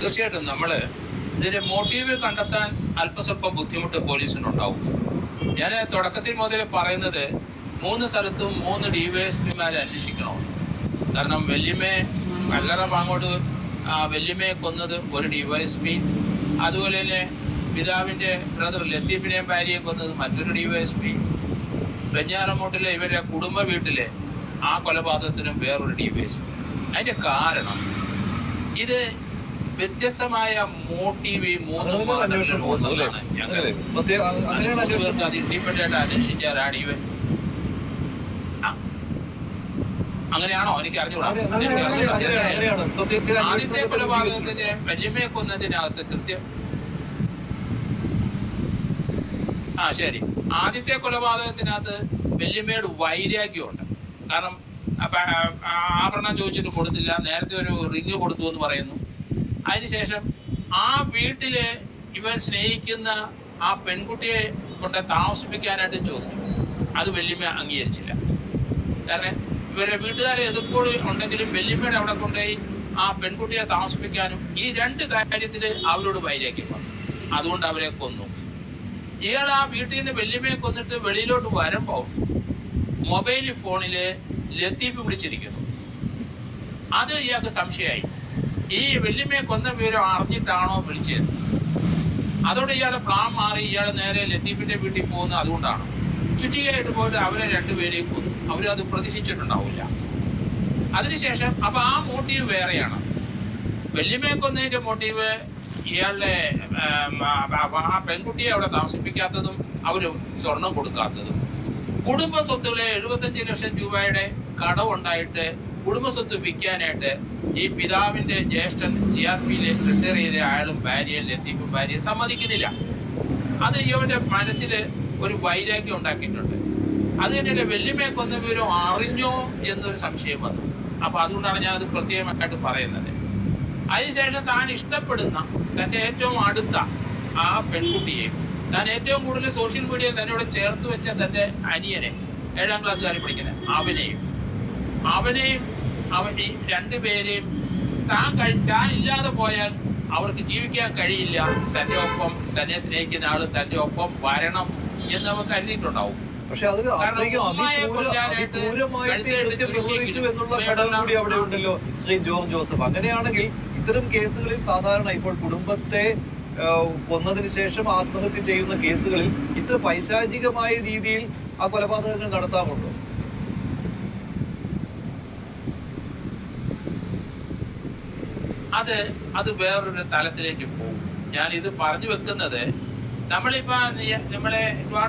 തീർച്ചയായിട്ടും നമ്മൾ ഇതിന്റെ മോട്ടീവ് കണ്ടെത്താൻ അല്പസ്വല്പം ബുദ്ധിമുട്ട് പോലീസിനുണ്ടാവും. ഞാൻ തുടക്കത്തിൽ മുതൽ പറയുന്നത് മൂന്ന് സ്ഥലത്തും മൂന്ന് ഡിവൈഎസ്പിമാരെ അന്വേഷിക്കണമെന്ന് കാരണം വല്യമ്മയെ കല്ലറ പാങ്ങോട് ആ, വല്യമ്മയെ കൊന്നത് ഒരു ഡിവൈഎസ്പി. അതുപോലെ തന്നെ പിതാവിന്റെ ബ്രദർ ലത്തീഫിനെയും ഭാര്യയെ കൊന്നത് മറ്റൊരു ഡിവൈഎസ്പി. വെഞ്ഞാറമൂട്ടിലെ ഇവരുടെ കുടുംബ വീട്ടിലെ ആ കൊലപാതകത്തിനും വേറൊരു ഡിവൈഎസ്പി. അതിന്റെ കാരണം ഇത് വ്യത്യസ്തമായ മോട്ടീവ് മൂന്ന് മൂന്ന് പേർക്ക് അത് ഇൻഡിപെൻഡന്റ് ആയിട്ട് അന്വേഷിച്ചാലാണ് ഇവൻ. അങ്ങനെയാണോ? എനിക്ക് അറിഞ്ഞുകൂടാ ആദ്യത്തെ കൊലപാതകത്തിന്റെ വല്യമ്മയെ കൊന്നതിനകത്ത് കൃത്യം. ആ ശരി. ആദ്യത്തെ കൊലപാതകത്തിനകത്ത് വല്യമ്മയുടെ വൈരാഗ്യമുണ്ട്. കാരണം ആഭരണം ചോദിച്ചിട്ട് കൊടുത്തില്ല. നേരത്തെ ഒരു റിങ് കൊടുത്തു എന്ന് പറയുന്നു. അതിനുശേഷം ആ വീട്ടിൽ ഇവൻ സ്നേഹിക്കുന്ന ആ പെൺകുട്ടിയെ കൊണ്ട് താമസിപ്പിക്കാനായിട്ട് ചോദിച്ചു. അത് വല്യമ്മ അംഗീകരിച്ചില്ല. കാരണം ഇവരെ വീട്ടുകാരെ എതിർപ്പോട് ഉണ്ടെങ്കിലും വല്യമ്മയുടെ അവിടെ കൊണ്ടുപോയി ആ പെൺകുട്ടിയെ താമസിപ്പിക്കാനും ഈ രണ്ട് കാര്യത്തിൽ അവരോട് വൈരാഗ്യം വന്നു. അതുകൊണ്ട് അവരെ കൊന്നു. ഇയാൾ ആ വീട്ടിൽ നിന്ന് വല്യമ്മയെ കൊന്നിട്ട് വെളിയിലോട്ട് വരുമ്പോ മൊബൈൽ ഫോണിൽ ലത്തീഫ് വിളിച്ചിരിക്കുന്നു. അത് ഇയാൾക്ക് സംശയമായി. ഈ വല്യമ്മയെ കൊന്ന വിവരം അറിഞ്ഞിട്ടാണോ വിളിച്ചത്? അതോടെ ഇയാളെ പ്ലാൻ മാറി ഇയാൾ നേരെ ലത്തീഫിന്റെ വീട്ടിൽ പോകുന്നത് അതുകൊണ്ടാണ്. ചുറ്റികയായിട്ട് പോയിട്ട് അവരെ രണ്ടുപേരെയും കൊന്നു. അവരത് പ്രതീക്ഷിച്ചിട്ടുണ്ടാവില്ല. അതിനുശേഷം അപ്പൊ ആ മോട്ടീവ് വേറെയാണ്. വല്യമ്മയെ കൊന്നതിന്റെ മോട്ടീവ് ഇയാളുടെ ആ പെൺകുട്ടിയെ അവിടെ താമസിപ്പിക്കാത്തതും അവർ സ്വർണം കൊടുക്കാത്തതും. കുടുംബ സ്വത്തുകളെ എഴുപത്തഞ്ച് ലക്ഷം രൂപയുടെ കടവുണ്ടായിട്ട് കുടുംബ സ്വത്ത് വിൽക്കാനായിട്ട് ഈ പിതാവിന്റെ ജ്യേഷ്ഠൻ സി ആർ പിയിൽ റിട്ടയർ ചെയ്ത അയാളും ഭാര്യയെ ലത്തീഫും ഭാര്യയെ സമ്മതിക്കുന്നില്ല. അത് ഇവന്റെ മനസ്സിൽ ഒരു വൈരാഗ്യം ഉണ്ടാക്കിയിട്ടുണ്ട്. അത് കഴിഞ്ഞാൽ വെല്ലുമയെ കൊന്ന വിവരം അറിഞ്ഞോ എന്നൊരു സംശയം വന്നു. അപ്പൊ അതുകൊണ്ടാണ് ഞാൻ അത് പ്രത്യേകമായിട്ട് പറയുന്നത്. അതിനുശേഷം താൻ ഇഷ്ടപ്പെടുന്ന തന്റെ ഏറ്റവും അടുത്ത ആ പെൺകുട്ടിയെ താൻ ഏറ്റവും കൂടുതൽ സോഷ്യൽ മീഡിയയിൽ തന്നോട് ചേർത്ത് വെച്ച തന്റെ അനിയനെ ഏഴാം ക്ലാസ്സുകാരി പഠിക്കുന്ന അവനെയും അവനെയും അവൻ ഈ രണ്ടുപേരെയും താൻ കഴി താൻ ഇല്ലാതെ പോയാൽ അവർക്ക് ജീവിക്കാൻ കഴിയില്ല. തന്റെ ഒപ്പം തന്നെ സ്നേഹിക്കുന്ന ആൾ തന്റെ ഒപ്പം വരണം എന്ന് അവർ കരുതിയിട്ടുണ്ടാവും. പക്ഷെ അതിന് എന്നുള്ള ഘടകം കൂടി അവിടെ ഉണ്ടല്ലോ ശ്രീ ജോർജ് ജോസഫ്. അങ്ങനെയാണെങ്കിൽ ഇത്തരം കേസുകളിൽ സാധാരണ ഇപ്പോൾ കുടുംബത്തെ കൊന്നതിന് ശേഷം ആത്മഹത്യ ചെയ്യുന്ന കേസുകളിൽ ഇത്ര പൈശാചികമായ രീതിയിൽ ആ കൊലപാതകങ്ങൾ നടത്താറുണ്ടോ? അത് അത് വേറൊരു തലത്തിലേക്ക് പോകും. ഞാൻ ഇത് പറഞ്ഞു വെക്കുന്നത് നമ്മളിപ്പോ നമ്മളെ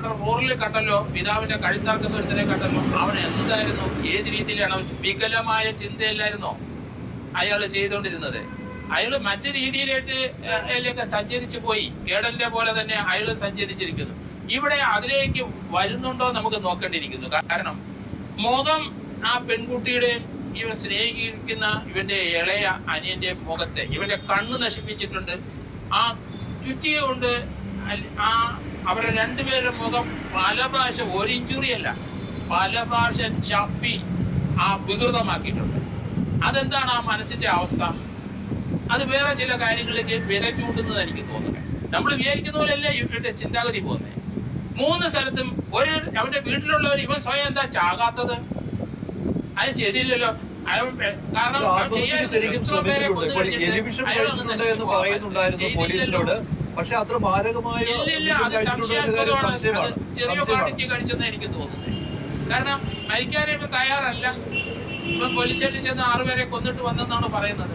റൂറലിൽ കണ്ടല്ലോ പിതാവിന്റെ കഴുത്തറക്കുന്ന ഒരുത്തനെ കണ്ടല്ലോ. അവൻ എന്തായിരുന്നു? ഏത് രീതിയിലാണ് വികലമായ ചിന്തയില്ലായിരുന്നോ? അയാൾ ചെയ്തുകൊണ്ടിരുന്നത്. അയാൾ മറ്റു രീതിയിലേക്ക് അതിലേക്ക് സഞ്ചരിച്ചു പോയി. കേടന്റെ പോലെ തന്നെ അയാൾ സഞ്ചരിച്ചിരിക്കുന്നു. ഇവിടെ അതിലേക്ക് വരുന്നുണ്ടോ നമുക്ക് നോക്കേണ്ടിയിരിക്കുന്നു. കാരണം മുഖം ആ പെൺകുട്ടിയുടെയും ഇവൻ സ്നേഹിക്കുന്ന ഇവന്റെ ഇളയ അനിയന്റെ മുഖത്തെ ഇവന്റെ കണ്ണ് നശിപ്പിച്ചിട്ടുണ്ട്. ആ ചുറ്റിക കൊണ്ട് ആ അവരുടെ രണ്ടുപേരുടെ മുഖം പല പ്രാവശ്യം ഒരു ഇഞ്ചുറി അല്ല. പല പ്രാവശ്യം ചപ്പി ആ വികൃതമാക്കിയിട്ടുണ്ട്. അതെന്താണ് ആ മനസ്സിന്റെ അവസ്ഥ? അത് വേറെ ചില കാര്യങ്ങളിലേക്ക് വില ചൂണ്ടുന്നത് എനിക്ക് തോന്നുന്നത് നമ്മൾ വിചാരിക്കുന്ന പോലെയല്ല ഇവരുടെ ചിന്താഗതി പോകുന്നത്. മൂന്ന് സ്ഥലത്തും ഒരു അവന്റെ വീട്ടിലുള്ളവർ ഇവൻ സ്വയം എന്താ ചാകാത്തത്? അത് ചെയ്തില്ലല്ലോ ശരിക്കും ശ്രമിച്ചിട്ടുണ്ട്. പറയുന്നുണ്ടായിരുന്നു. പോലീസിനോട്. പക്ഷെ അത്ര മാരകമായ ചെറിയ ക്വാണ്ടിറ്റി കഴിച്ചെന്ന് എനിക്ക് തോന്നുന്നത്. കാരണം മരിക്കാനായിട്ട് തയ്യാറല്ല. ഇപ്പൊ പോലീസ് സ്റ്റേഷൻ ചെന്ന് ആറുപേരെ കൊന്നിട്ട് വന്നെന്നാണ് പറയുന്നത്.